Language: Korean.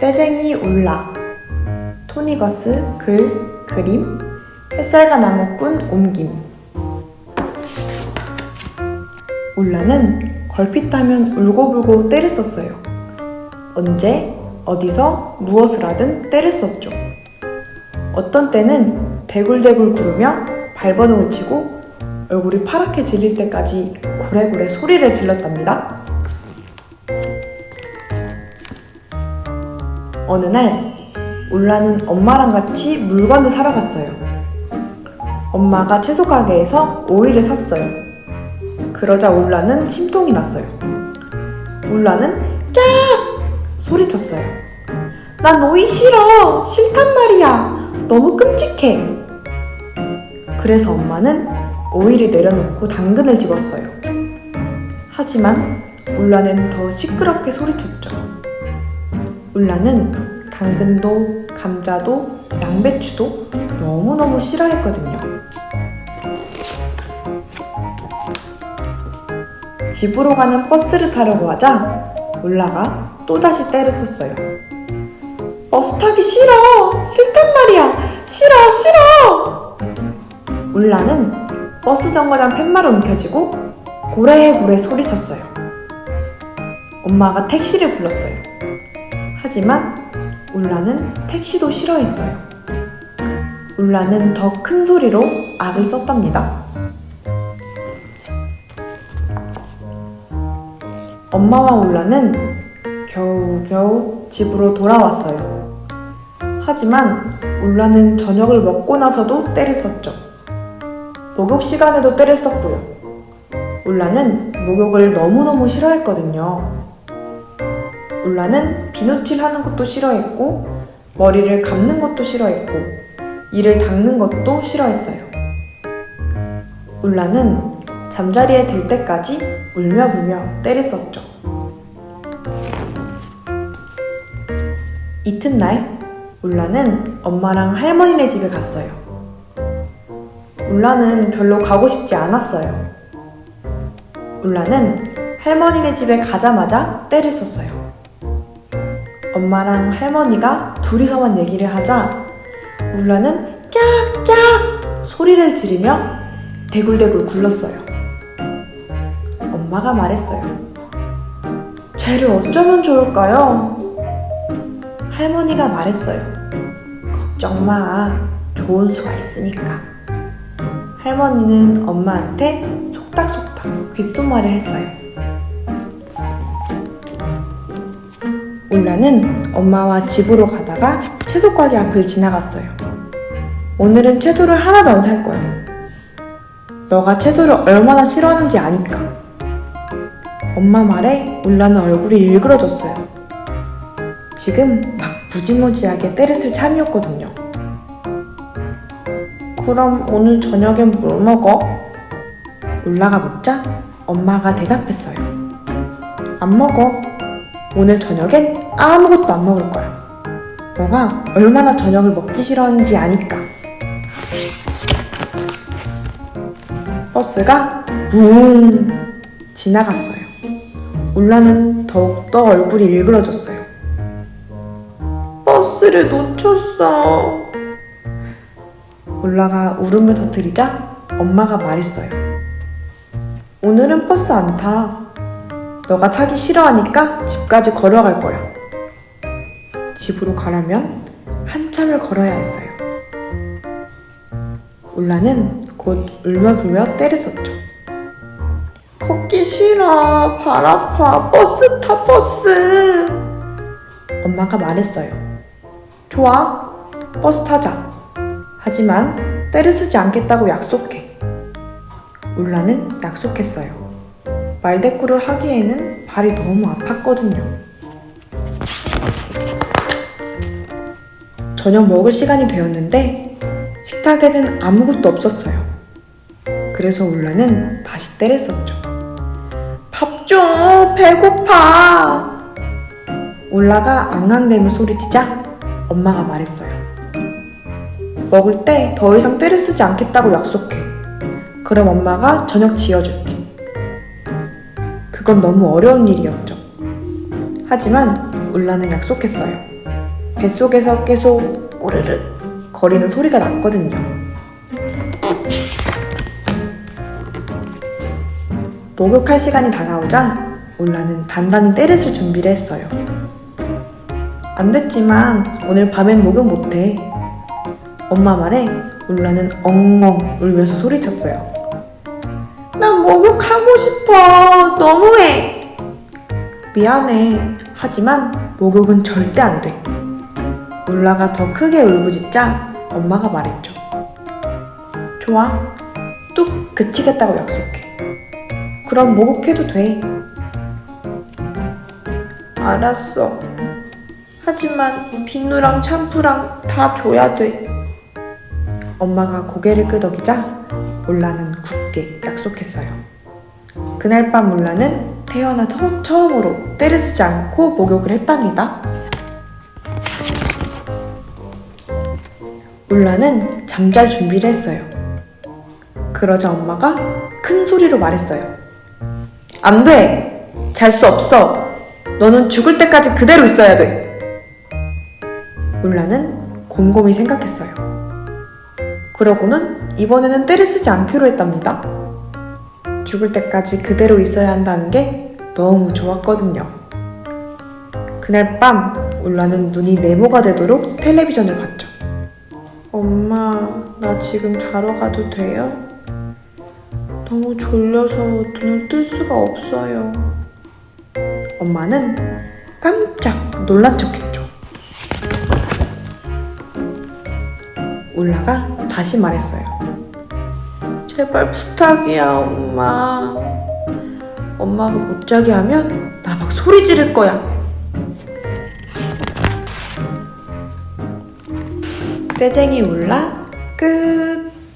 떼쟁이 울라 토니거스 글 그림 햇살과 나무꾼 옮김 울라는 걸핏하면 울고불고 때를 썼어요. 언제 어디서 무엇을 하든 때를 썼죠. 어떤 때는 대굴대굴 구르며 발버둥을 치고 얼굴이 파랗게 질릴 때까지 고래고래 소리를 질렀답니다. 어느 날 울라는 엄마랑 같이 물건을 사러 갔어요. 엄마가 채소 가게에서 오이를 샀어요. 그러자 울라는 침통이 났어요. 울라는 깍 소리쳤어요. 난 오이 싫어. 싫단 말이야. 너무 끔찍해. 그래서 엄마는 오이를 내려놓고 당근을 집었어요. 하지만 울라는 더 시끄럽게 소리쳤죠. 울라는 당근도 감자도 양배추도 너무너무 싫어했거든요. 집으로 가는 버스를 타려고 하자 울라가 또다시 때를 썼어요. 버스 타기 싫어! 싫단 말이야! 싫어! 싫어! 울라는 버스 정거장 팻말을 움켜쥐고 고래고래 소리쳤어요. 엄마가 택시를 불렀어요. 하지만 울라는 택시도 싫어했어요. 울라는 더 큰 소리로 악을 썼답니다. 엄마와 울라는 겨우겨우 집으로 돌아왔어요. 하지만 울라는 저녁을 먹고 나서도 때를 썼죠. 목욕 시간에도 때를 썼고요. 울라는 목욕을 너무너무 싫어했거든요. 울라는 비누칠 하는 것도 싫어했고, 머리를 감는 것도 싫어했고, 이를 닦는 것도 싫어했어요. 울라는 잠자리에 들 때까지 울며 불며 때를 썼죠. 이튿날, 울라는 엄마랑 할머니네 집에 갔어요. 울라는 별로 가고 싶지 않았어요. 울라는 할머니네 집에 가자마자 때를 썼어요. 엄마랑 할머니가 둘이서만 얘기를 하자 울라는 깍깍 소리를 지르며 대굴대굴 굴렀어요. 엄마가 말했어요. 쟤를 어쩌면 좋을까요? 할머니가 말했어요. 걱정 마. 좋은 수가 있으니까. 할머니는 엄마한테 속닥속닥 귓속말을 했어요. 울라는 엄마와 집으로 가다가 채소 가게 앞을 지나갔어요. 오늘은 채소를 하나도 안 살 거야. 너가 채소를 얼마나 싫어하는지 아니까. 엄마 말에 울라는 얼굴이 일그러졌어요. 지금 막 무지무지하게 쓸 참이었거든요. 그럼 오늘 저녁엔 뭘 먹어? 울라가 묻자 엄마가 대답했어요. 안 먹어. 오늘 저녁엔 아무것도 안 먹을 거야. 너가 얼마나 저녁을 먹기 싫어하는지 아니까. 버스가 붕 지나갔어요. 울라는 더욱더 얼굴이 일그러졌어요. 버스를 놓쳤어. 울라가 울음을 터뜨리자 엄마가 말했어요. 오늘은 버스 안 타. 너가 타기 싫어하니까 집까지 걸어갈 거야. 집으로 가려면 한참을 걸어야 했어요. 울라는 곧 울며불며 때를 썼죠. 걷기 싫어. 발 아파. 버스 타, 버스. 엄마가 말했어요. 좋아. 버스 타자. 하지만 때를 쓰지 않겠다고 약속해. 울라는 약속했어요. 말대꾸를 하기에는 발이 너무 아팠거든요. 저녁 먹을 시간이 되었는데 식탁에는 아무것도 없었어요. 그래서 울라는 다시 때를 썼죠. 밥 줘! 배고파! 울라가 앙앙대며 소리치자 엄마가 말했어요. 먹을 때 더 이상 때를 쓰지 않겠다고 약속해. 그럼 엄마가 저녁 지어줄게. 그건 너무 어려운 일이었죠. 하지만 울라는 약속했어요. 뱃속에서 계속 꼬르륵 거리는 소리가 났거든요. 목욕할 시간이 다가오자 울라는 단단히 때려줄 준비를 했어요. 안 됐지만 오늘 밤엔 목욕 못해. 엄마 말에 울라는 엉엉 울면서 소리쳤어요. 난 목욕하고 싶어. 너무해. 미안해. 하지만 목욕은 절대 안 돼. 울라가 더 크게 울부짖자 엄마가 말했죠. 좋아. 뚝 그치겠다고 약속해. 그럼 목욕해도 돼. 알았어. 하지만 비누랑 샴푸랑 다 줘야 돼. 엄마가 고개를 끄덕이자 울라는 굳게 약속했어요. 그날 밤 울라는 태어나 처- 처음으로 때를 쓰지 않고 목욕을 했답니다. 울라는 잠잘 준비를 했어요. 그러자 엄마가 큰 소리로 말했어요. 안 돼! 잘 수 없어! 너는 죽을 때까지 그대로 있어야 돼! 울라는 곰곰이 생각했어요. 그러고는 이번에는 때를 쓰지 않기로 했답니다. 죽을 때까지 그대로 있어야 한다는 게 너무 좋았거든요. 그날 밤 울라는 눈이 네모가 되도록 텔레비전을 봤죠. 엄마, 나 지금 자러 가도 돼요? 너무 졸려서 눈을 뜰 수가 없어요. 엄마는 깜짝 놀란 척 했죠. 울라가 다시 말했어요. 제발 부탁이야, 엄마. 엄마가 못 자게 하면 나 막 소리 지를 거야. 떼쟁이 울라 끝.